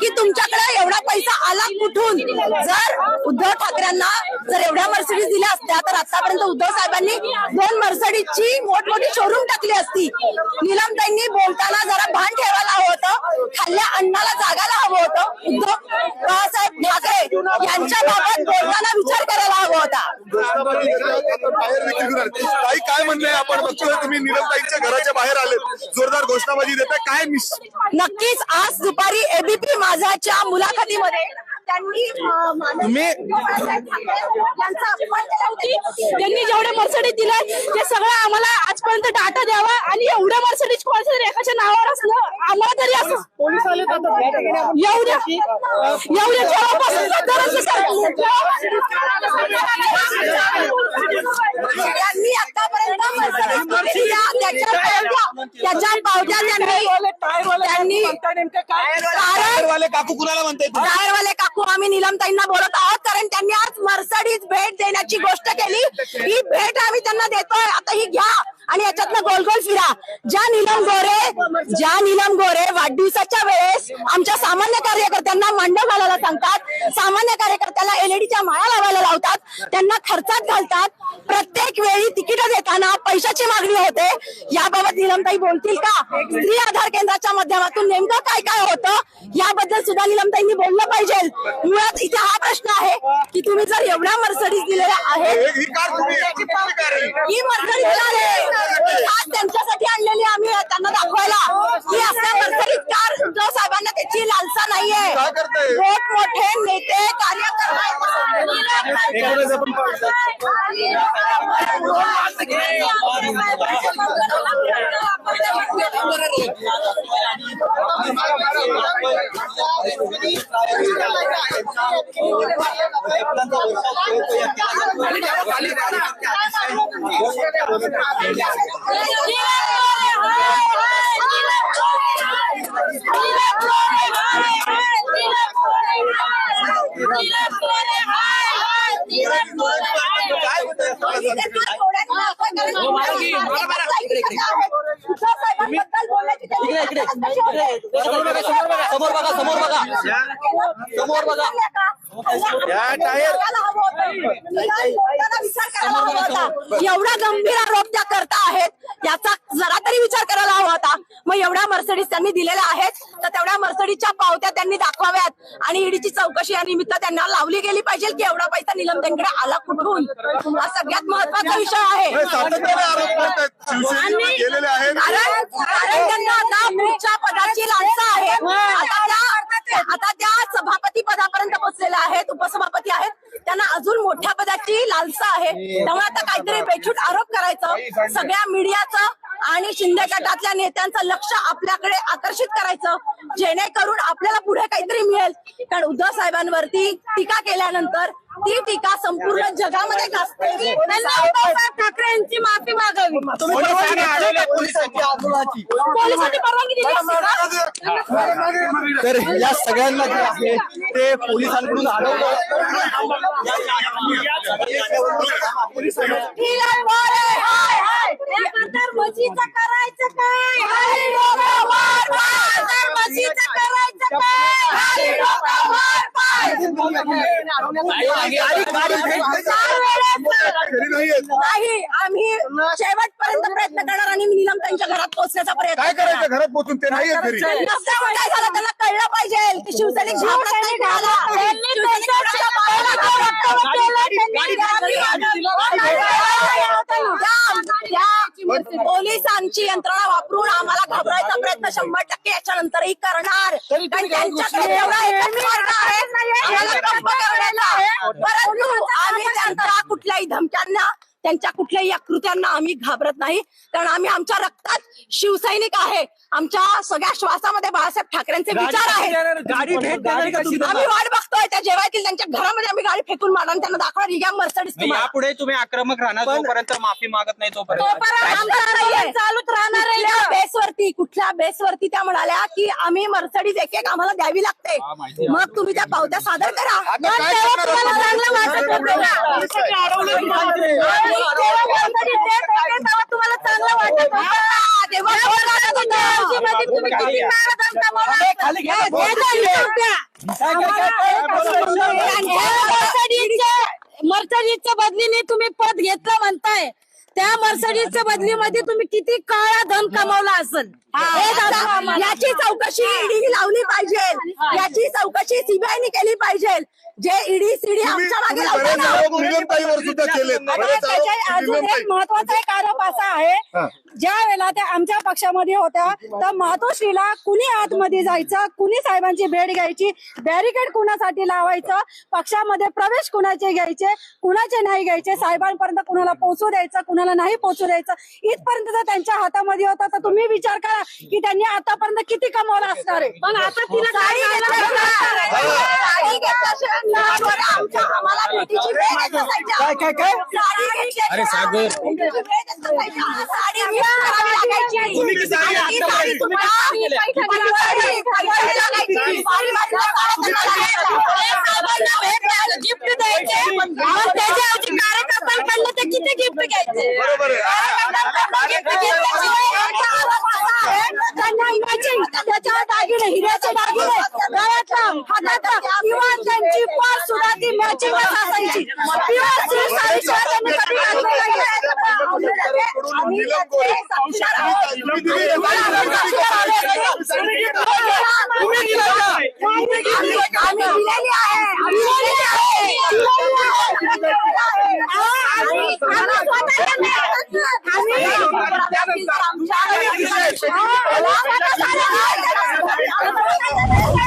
की तुमच्याकडे एवढा पैसा आला कुठून? जर उद्धव ठाकरेंना जर एवढ्या मर्सिडीज दिल्या असत्या तर आतापर्यंत उद्धव साहेबांनी दोन मर्सिडीजची मोठमोठी शोरूम टाकली असती. निलमताईंनी बोलताना जरा भान ठेवायला हवं होतं. खाल्ल्या अन्नाला जागायला हवं होतं. उद्धव बाळासाहेब ठाकरे यांच्या बाबत बोलताना विचार करायला हवा होता गोष्टाबाजी करतात, आले. ताई काय म्हणणं आहे? आपण बघतोय तुम्ही निरमताईंच्या घराच्या बाहेर आलेत. जोरदार घोषणाबाजी देताय. काय निश नक्कीच आज दुपारी एबीपी माझाच्या मुलाखतीमध्ये त्यांनी जेवढे मर्सिडीज दिले ते सगळं आम्हाला आजपर्यंत डाटा द्यावा आणि एवढं मर्सिडीज कोणाच्या तरी एकाच्या नावावर असलं आम्हाला तरी असं पोलीस आले येऊ द्या. येऊ द्या. जेव्हापासून त्यांनी आतापर्यंत त्याच्या पावत्या त्यांनी काकू कुणाला म्हणताय? टायरवाले काकू आम्ही निलमताईंना बोलत आहोत कारण त्यांनी आज मर्सडीज भेट देण्याची गोष्ट केली. ही भेट आम्ही त्यांना देतोय. आता ही घ्या. आणि याच्यातनं गोल गोल फिरा. ज्या नीलम गोरे ज्या नीलम गोरे वाढदिवसाच्या वेळेस आमच्या सामान्य कार्यकर्त्यांना मंडप घालायला सांगतात. सामान्य कार्यकर्त्याला एलईडीच्या माळा लावायला लावतात. त्यांना खर्चात घालतात. प्रत्येक वेळी तिकीट देताना पैशाची मागणी होते. याबाबत निलमताई बोलतील का? स्त्री आधार केंद्राच्या माध्यमातून नेमकं काय काय होतं? याबद्दल सुद्धा निलमताईंनी बोललं पाहिजे. मुळात इथे हा प्रश्न आहे की तुम्ही जर एवढ्या मर्सडीज दिलेल्या आहेत नाहीये मोठ मोटे नेते कार्यकर्ता समोर बघा समोर बघा समोर बघा. एवढा गंभीर आरोप त्या करता आहेत याचा जरा तरी विचार करायला हवा होता मग एवढ्या मर्सडीज त्यांनी दिलेल्या आहेत तर तेवढ्या मर्सडीजच्या पावत्या त्यांनी दाखवाव्यात. आणि ईडीची चौकशी या निमित्त त्यांना लावली गेली पाहिजे की एवढा पैसा निलंबनकडे आला कुठून? हा सगळ्यात महत्त्वाचा विषय आहे. कारण कारण त्यांना आता पुढच्या पदाची लालसा आहे. आता त्या आता त्या सभापती पदापर्यंत पोहोचलेल्या आहेत उपसभापती त्यांना अजून मोठ्या पदाची लालसा आहे. त्यामुळे आता काहीतरी बेछूट आरोप करायचं. सगळ्या मीडियाचं आणि शिंदे गटातल्या नेत्यांचं लक्ष आपल्याकडे आकर्षित करायचं. जेणेकरून आपल्याला पुढे काहीतरी मिळेल. कारण उद्धव साहेबांवरती टीका केल्यानंतर ती टीका संपूर्ण जगामध्ये गाजते उद्धवसाहेब ठाकरे यांची माफी मागावी. पोलिसांनी परवानगी दिली का? तर या सगळ्यांना जे आहे ते पोलिसांकडून म्हशीचं करायचं काय? नाही आम्ही शेवटपर्यंत प्रयत्न करणार आणि निलम त्यांच्या घरात पोहोचण्याचा प्रयत्न काय. करायचं घरात पोहोचून ते घरी काय झालं त्यांना कळलं पाहिजे की शिवसैनिक नाही. शिवसैनिक पोलिसांची यंत्रणा वापरून आम्हाला घाबरायचा प्रयत्न शंभर टक्के याच्यानंतरही करणार. कारण त्यांच्याकडे तेवढा एकच मार्ग आहे. आम्हाला गप्प करण्याचा. परंतु आम्ही त्यांच्या कुठल्याही धमक्यांना त्यांच्या कुठल्याही कृत्यांना आम्ही घाबरत नाही. कारण आम्ही आमच्या रक्तात शिवसैनिक आहे. आमच्या सगळ्या श्वासामध्ये बाळासाहेब ठाकरेंचे विचार आहेत. गाडी भेट देणार का तुम्ही? आम्ही वाट बघतोय त्या जेव्हा येतील त्यांच्या घरामध्ये गाडी फेकून आणि त्यांना दाखवणार घ्या मर्सडीज नाही, यापुढे तुम्ही आक्रमक राहणार जोपर्यंत माफी मागत नाही तोपर्यंत चालूच राहणार आहे त्या बेसवरती कुठल्या बेसवरती त्या म्हणाल्या की आम्ही मर्सडीज एक एक आम्हाला द्यावी लागते. हा, माहिती आहे. मग तुम्ही त्या पावत्या सादर करा. आता पण काय तेव्हा करणार तुम्हाला आपण? चांगलं वाटत? आणि Mercedes देत होते, तेव्हा तुम्हाला चांगलं होतं. तेव्हा होतं? तुम्ही किती. हे मर्सडीजच्या बदलीने तुम्ही पद घेतलं म्हणताय. त्या मर्सडीजच्या बदलीमध्ये तुम्ही किती काळा धन कमावला असेल. याची चौकशी ईडी लावली पाहिजे. याची चौकशी सीबीआयने केली पाहिजे. जे ईडी सीडी तुम्ही आमच्या मागे सुद्धा त्याच्या अजून एक महत्त्वाचा एक आरोप असा आहे. हा. ज्या वेळेला त्या आमच्या पक्षामध्ये होत्या तर मातोश्रीला कुणी आतमध्ये जायचं कुणी साहेबांची भेट घ्यायची बॅरिकेड कुणासाठी लावायचं पक्षामध्ये प्रवेश कुणाचे घ्यायचे कुणाचे नाही घ्यायचे साहेबांपर्यंत कुणाला पोहोचू द्यायचं कुणाला नाही पोहोचू द्यायचं इथपर्यंत जर त्यांच्या हातामध्ये होता तर तुम्ही विचार करा की त्यांनी आतापर्यंत किती कमावलं असणार आहे. पण आता तिला साडी साडी आमच्या आम्हाला भेटीची वेळ येत नसायची. काय, काय, काय? साडी घेतल्याशिवाय अरे सागर. भेटीची वेळ येत नसायची. साडी गिफ्ट करावी लागायची. तुम्ही ती साडी आणि ती आता साडी घातली. तुम्हाला पैठणी- पैठणी लागायची. वारीवारीला साड्या लागायच्या. हे साहेबांना भेट द्यायला गिफ्ट द्यायचे पण त्याच्याऐवजी कार्यकर्त्यांकडनं ते किती गिफ्ट घ्यायचे बरोबर आहे गिफ्ट घेतल्याशिवाय आमचा आरोप असा आहे, त्यांना matching त्याच्यावर दागिने हिऱ्याचे दागिने गळ्यातला हातातला किंवा त्यांची पर्स सुद्धा ती मॅचिंग असायची. आम्ही